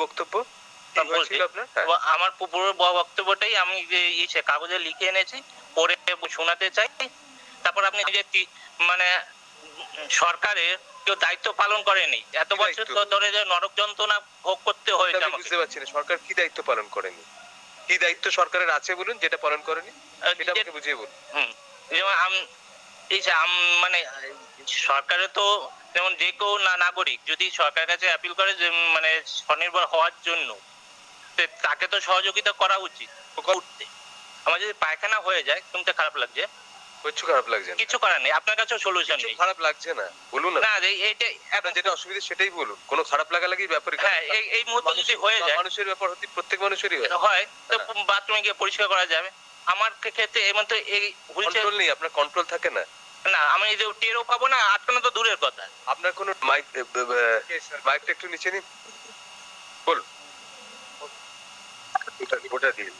বক্তব্য? হ্যাঁ। আমার পুরো বক্তব্যটাই আমি যে কাগজে লিখে এনেছি পড়ে শোনাতে চাই। তারপর আপনি যে মানে সরকারের কেউ দায়িত্ব পালন করেনি? এত বছর ধরে যে নরক যন্ত্রণা ভোগ করতে হয়েছে আমি বুঝতে পারছি না সরকার কি দায়িত্ব পালন করেনি? কি দায়িত্ব সরকারের আছে বলুন যেটা পালন করেনি? সেটা আমাকে বুঝিয়ে বলুন। হুম। যেমন আম- এই মানে সরকারের তো যেমন যে কেউ নাগরিক যদি সরকারের কাছে অ্যাপিল করে যে মানে স্বনির্ভর হওয়ার জন্য তাকে তো সহযোগিতা করা উচিত। উঠতে। আমার যদি পায়খানা হয়ে যায় শুনতে খারাপ লাগছে? কিচ্ছু খারাপ লাগছে কিছু করার নেই। আপনার কাছেও সলিউশন নেই। খারাপ লাগছে না। বলুন না। এইটা আপনার যেটা অসুবিধা সেটাই বলুন। কোনো খারাপ লাগা লাগি ব্যাপার হ্যাঁ এই এই মুহূর্তে যদি হয়ে যায় মানুষের ব্যাপার হতে প্রত্যেক মানুষেরই হয়। তো হ্যাঁ। বাথরুমে গিয়ে পরিষ্কার করা যাবে। আমার ক্ষেত্রে এই মধ্যে এই হুইলচেয়ার কন্ট্রোল নেই আপনার কন্ট্রোল থাকে না। না আমি এই যে টেরও পাবো না আটকানো তো দূরের কথা। আপনার কোনো মাইক মাইকটা একটু নিচে নিন। বলুন। ওটা- দিয়ে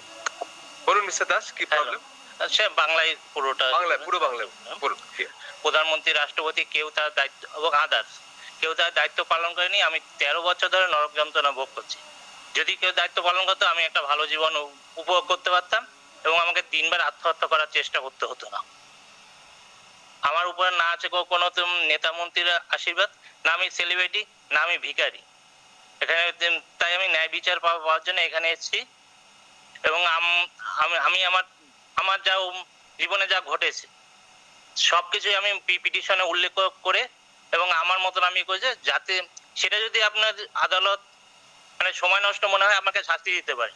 বলুন মিস্টার দাস কি প্রবলেম সে বাংলায় পুরোটা বাংলায় পুরো বাংলায়। বলুন প্রধানমন্ত্রী রাষ্ট্রপতি কেউ তার দায়িত্ব এবং আদার্স কেউ তার দায়িত্ব পালন করেনি আমি তেরো বছর ধরে নরক যন্ত্রণা ভোগ করছি। যদি কেউ দায়িত্ব পালন করতো আমি একটা ভালো জীবন উপভোগ করতে পারতাম এবং আমাকে তিনবার আত্মহত্যা করার চেষ্টা করতে হতো না। আমার উপরে না আছে কোনো নেতা মন্ত্রীর আশীর্বাদ, না আমি সেলিব্রিটি না আমি ভিখারি। এখানে তাই আমি ন্যায় বিচার পাওয়া- পাওয়ার জন্য এখানে এসেছি। এবং আমি আমি আমার আমার যা জীবনে যা ঘটেছে, সবকিছুই আমি পিটিশনে উল্লেখ করে এবং আমার মতন আমি করেছি যাতে সেটা যদি আপনার আদালত মানে সময় নষ্ট মনে হয় আমাকে শাস্তি দিতে পারে।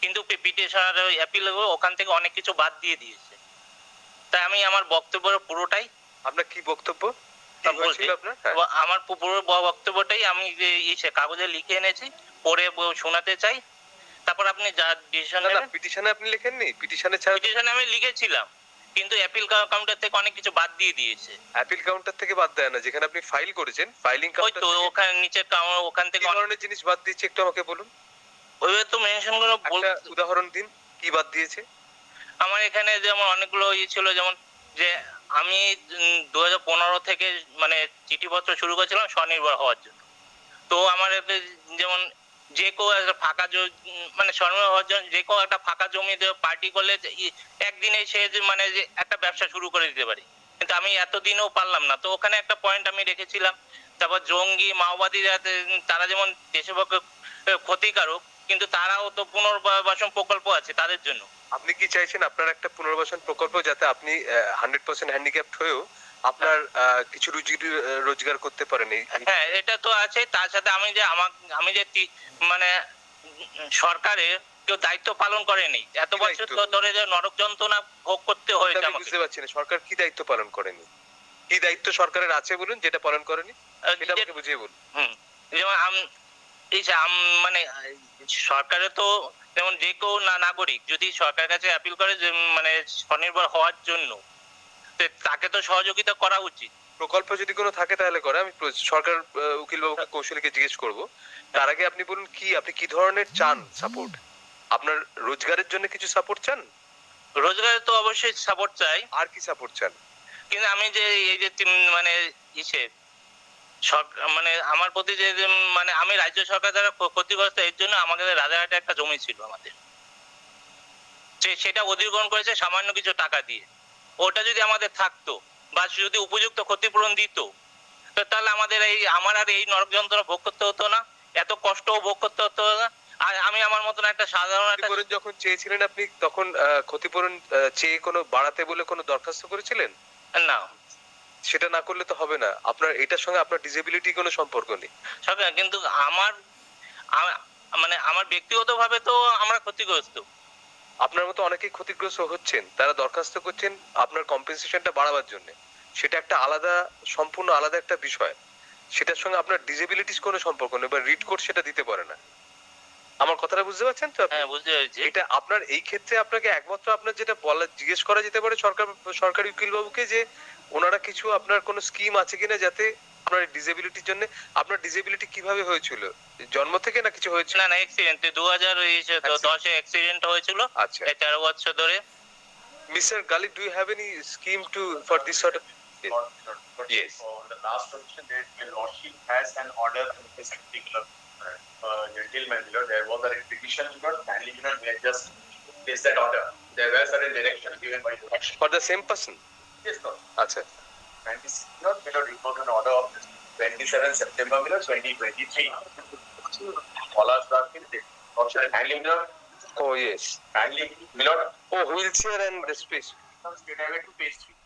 কিন্তু পিটিশনার অ্যাপিল ওখান থেকে অনেক কিছু বাদ দিয়ে দিয়েছে। তাই আমি আমার বক্তব্য পুরোটাই আপনার কি বক্তব্য? হ্যাঁ। আমার পুরো বক্তব্যটাই আমি কাগজে লিখে এনেছি পড়ে শোনাতে চাই। তারপর আপনি যা ডিসিশন পিটিশনে আপনি লেখেননি। পিটিশনে পিটিশনে আমি লিখেছিলাম কিন্তু অ্যাপিল কাউন্টার থেকে অনেক কিছু বাদ দিয়ে দিয়েছে। অ্যাপিল কাউন্টার থেকে বাদ দেয় না যেখানে আপনি ফাইল করেছেন ফাইলিং ওই কাউন্টার তো ওখানে নিচে ওখান থেকে অনেক- জিনিস বাদ দিয়েছে একটু আমাকে বলুন? ওইভাবে তো মেনশন করে উদাহরণ দিন কি বাদ দিয়েছে? আমার এখানে যেমন অনেকগুলো ইয়ে ছিল, যেমন যে আমি দু হাজার পনেরো থেকে মানে চিঠিপত্র শুরু করেছিলাম স্বনির্ভর হওয়ার জন্য। তো আমার যেমন যে কেউ একটা ফাঁকা মানে স্বনির্ভর হওয়ার জন্য যে কেউ একটা ফাঁকা জমি পার্টি করলে একদিনে সে মানে যে একটা ব্যবসা শুরু করে দিতে পারে। কিন্তু আমি এতদিনও পারলাম না। তো ওখানে একটা পয়েন্ট আমি রেখেছিলাম। তারপর জঙ্গি মাওবাদী তারা যেমন দেশের পক্ষে ক্ষতিকারক, কিন্তু তারাও তো পুনর্বাসন প্রকল্প আছে তাদের জন্য। আপনি কি চাইছেন আপনার একটা পুনর্বাসন প্রকল্প যাতে আপনি হান্ড্রেড পার্সেন্ট হ্যান্ডিক্যাপ্ট হয়েও আপনার কিছু রুজি রোজগার করতে পারেন হ্যাঁ এটা তো আছে। তার সাথে আমি যে আমার আমি যে মানে সরকারের কেউ দায়িত্ব পালন করেনি। এত বছর তো ধরে যে নরক যন্ত্রণা ভোগ করতে হয়েছে আমাকে। বুঝতে পারছি না। সরকার কি দায়িত্ব পালন করেনি? কি দায়িত্ব সরকারের আছে বলুন যেটা পালন করেনি? যে- আমাকে বুঝিয়ে বলুন। হুম। যেমন আম- এই যে আম- মানে সরকারের তো যেমন যে কেউ না নাগরিক যদি সরকারের কাছে অ্যাপিল করে যে মানে স্বনির্ভর হওয়ার জন্য তো তাকে তো সহযোগিতা করা উচিত। প্রকল্প যদি কোনো থাকে তাহলে করে আমি সরকার উকিল বাবুকে কৌশলীকে জিজ্ঞেস করব। তার আগে আপনি বলুন কি আপনি কি ধরনের চান সাপোর্ট আপনার রোজগারের জন্য কিছু সাপোর্ট চান? রোজগারে তো অবশ্যই সাপোর্ট চাই। আর কি সাপোর্ট চান? কিন্তু আমি যে এই যে মানে ইসে মানে আমার প্রতি যে মানে আমি রাজ্য সরকার দ্বারা ক্ষতিগ্রস্ত এর জন্য আমাদের রাজারহাটে একটা জমি ছিল আমাদের। সেটা অধিগ্রহণ করেছে সামান্য কিছু টাকা দিয়ে। ওটা যদি আমাদের থাকতো বা যদি উপযুক্ত ক্ষতিপূরণ দিত তো তাহলে আমাদের এই আমার আর এই নরক যন্ত্রণা ভোগ করতে হতো না এত কষ্টও ভোগ করতে হতো না। আর আমি আমার মতন একটা সাধারণ একটা যখন চেয়েছিলেন আপনি তখন ক্ষতিপূরণ চেয়ে কোনো বাড়াতে বলে কোনো দরখাস্ত করেছিলেন? না। সেটা না করলে তো হবে না। আপনার এটার সঙ্গে আপনার ডিসেবিলিটি কোনো সম্পর্ক নেই। সরকার কিন্তু আমার মানে আমার ব্যক্তিগতভাবে তো আমরা ক্ষতিগ্রস্ত। আপনার মতো অনেকেই ক্ষতিগ্রস্ত হচ্ছেন তারা দরখাস্ত করছেন আপনার কম্পেনসেশনটা বাড়াবার জন্য। সেটা একটা আলাদা সম্পূর্ণ আলাদা একটা বিষয়। সেটার সঙ্গে আপনার ডিসেবিলিটিস কোনো সম্পর্ক নেই বা রিড কোড সেটা দিতে পারে না। আমার কথাটা বুঝতে পারছেন তো? হ্যাঁ বুঝতে পেরেছি। এটা আপনার এই ক্ষেত্রে আপনাকে একমাত্র আপনার যেটা বলা জিজ্ঞেস করা যেতে পারে সরকার সরকারি উকিল বাবুকে যে ওনারা কিছু আপনার কোনো স্কিম আছে কিনা যাতে আপনার ডিসএবিলিটির জন্য আপনার ডিসএবিলিটি কীভাবে হয়েছিল? জন্ম থেকে না কিছু হয়েছিল? না অ্যাক্সিডেন্ট আচ্ছা। Mister Gali do you have any scheme to for this Yes, no. আচ্ছা And this, you know, you know, report an order of twenty-seven September, you know, twenty twenty-three. All our staff, you know, also kindly, you know, oh yes kindly, you know, oh wheelchair and this piece straight away to page three.